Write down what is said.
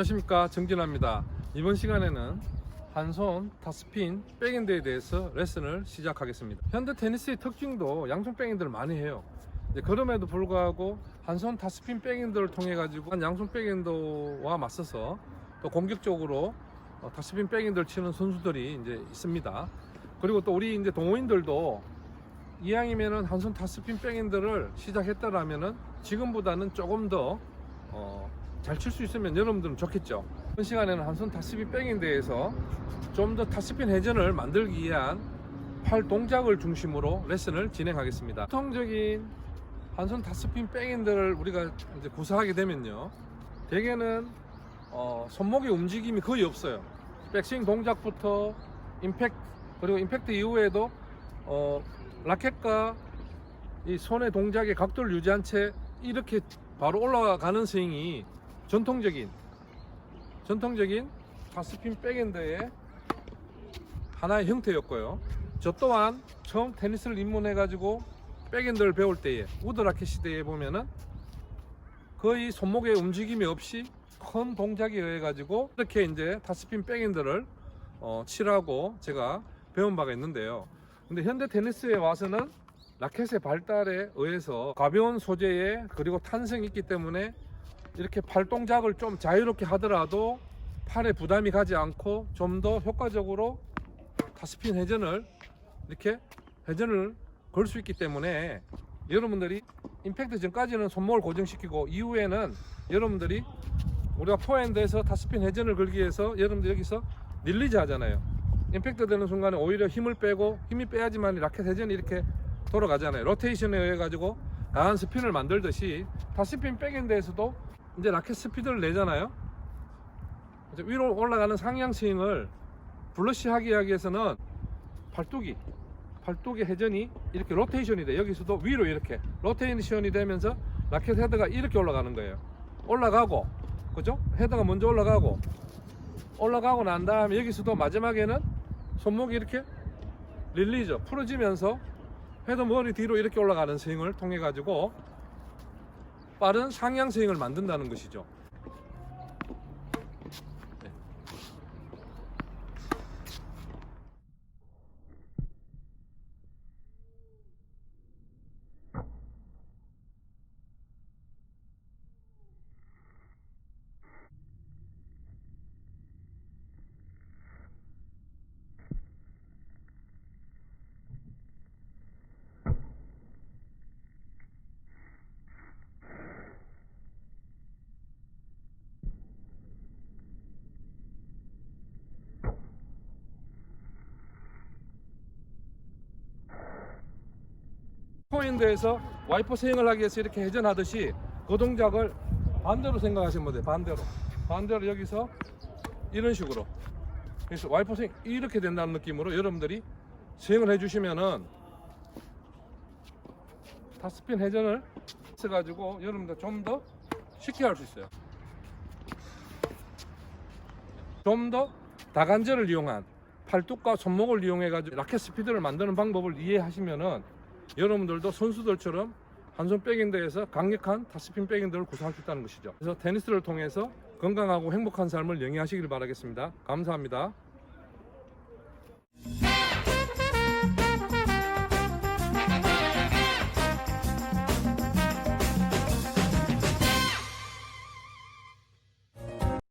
안녕하십니까. 정진아입니다. 이번 시간에는 한손 타스핀 백핸드에 대해서 레슨을 시작하겠습니다. 현대 테니스의 특징도 양손 백핸드를 많이 해요. 그럼에도 불구하고 한손 타스핀 백핸드를 통해 가지고 양손 백핸드와 맞서서 또 공격적으로 어, 타스핀 백핸드를 치는 선수들이 이제 있습니다. 그리고 또 우리 이제 동호인들도 이왕이면은 한손 타스핀 백핸드를 시작했다라면은 지금보다는 조금 더 어, 잘 칠 수 있으면 여러분들은 좋겠죠. 이번 시간에는 한손 타스핀 백핸드에서 좀 더 타스핀 회전을 만들기 위한 팔 동작을 중심으로 레슨을 진행하겠습니다. 보통적인 한손 타스핀 백핸드를 우리가 이제 구사하게 되면요, 대개는 어, 손목의 움직임이 거의 없어요. 백스윙 동작부터 임팩트 그리고 임팩트 이후에도 어, 라켓과 이 손의 동작의 각도를 유지한 채 이렇게 바로 올라가는 스윙이 전통적인 전통적인 가스핀 백핸드의 하나의 형태였고요. 저 또한 처음 테니스를 입문해 가지고 백핸드를 배울 때에 우드 라켓 시대에 보면은 거의 손목의 움직임이 없이 큰 동작에 의해 가지고 이렇게 이제 타스핀 백핸드를 어, 치라고 제가 배운 바가 있는데요. 근데 현대 테니스에 와서는 라켓의 발달에 의해서 가벼운 소재에 그리고 탄성이 있기 때문에 이렇게 팔 동작을 좀 자유롭게 하더라도 팔에 부담이 가지 않고 좀 더 효과적으로 타스핀 회전을 이렇게 회전을 걸 수 있기 때문에 여러분들이 임팩트 전까지는 손목을 고정시키고 이후에는 여러분들이 우리가 포핸드에서 타스핀 회전을 걸기 위해서 여러분들 여기서 릴리즈 하잖아요. 임팩트 되는 순간에 오히려 힘을 빼고 힘이 빼야지만 라켓 회전이 이렇게 돌아가잖아요. 로테이션에 의해 가지고 강한 스핀을 만들듯이 타스핀 백엔드에서도 이제 라켓 스피드를 내잖아요. 이제 위로 올라가는 상향 스윙을 블러시하게 하기 위해서는 팔뚝이 팔뚝의 회전이 이렇게 로테이션이 돼. 여기서도 위로 이렇게 로테이션이 되면서 라켓 헤드가 이렇게 올라가는 거예요. 올라가고 그죠? 헤드가 먼저 올라가고 올라가고 난 다음에 여기서도 마지막에는 손목이 이렇게 릴리죠. 풀어지면서 헤드 머리 뒤로 이렇게 올라가는 스윙을 통해 가지고 빠른 상향 스윙을 만든다는 것이죠. 포인트에서 와이퍼 스윙을 하기 위해서 이렇게 회전하듯이 그 동작을 반대로 생각하시면 돼요. 반대로. 반대로 여기서 이런 식으로. 그래서 와이퍼 스윙 이렇게 된다는 느낌으로 여러분들이 스윙을 해주시면은 타스핀 회전을 해가지고 여러분들 좀 더 쉽게 할 수 있어요. 좀 더 다관절을 이용한 팔뚝과 손목을 이용해 가지고 라켓 스피드를 만드는 방법을 이해하시면은 여러분들도 선수들처럼 한 손 백핸드에서 강력한 타스핀 백핸드를 구사할 수 있다는 것이죠. 그래서 테니스를 통해서 건강하고 행복한 삶을 영위하시길 바라겠습니다. 감사합니다.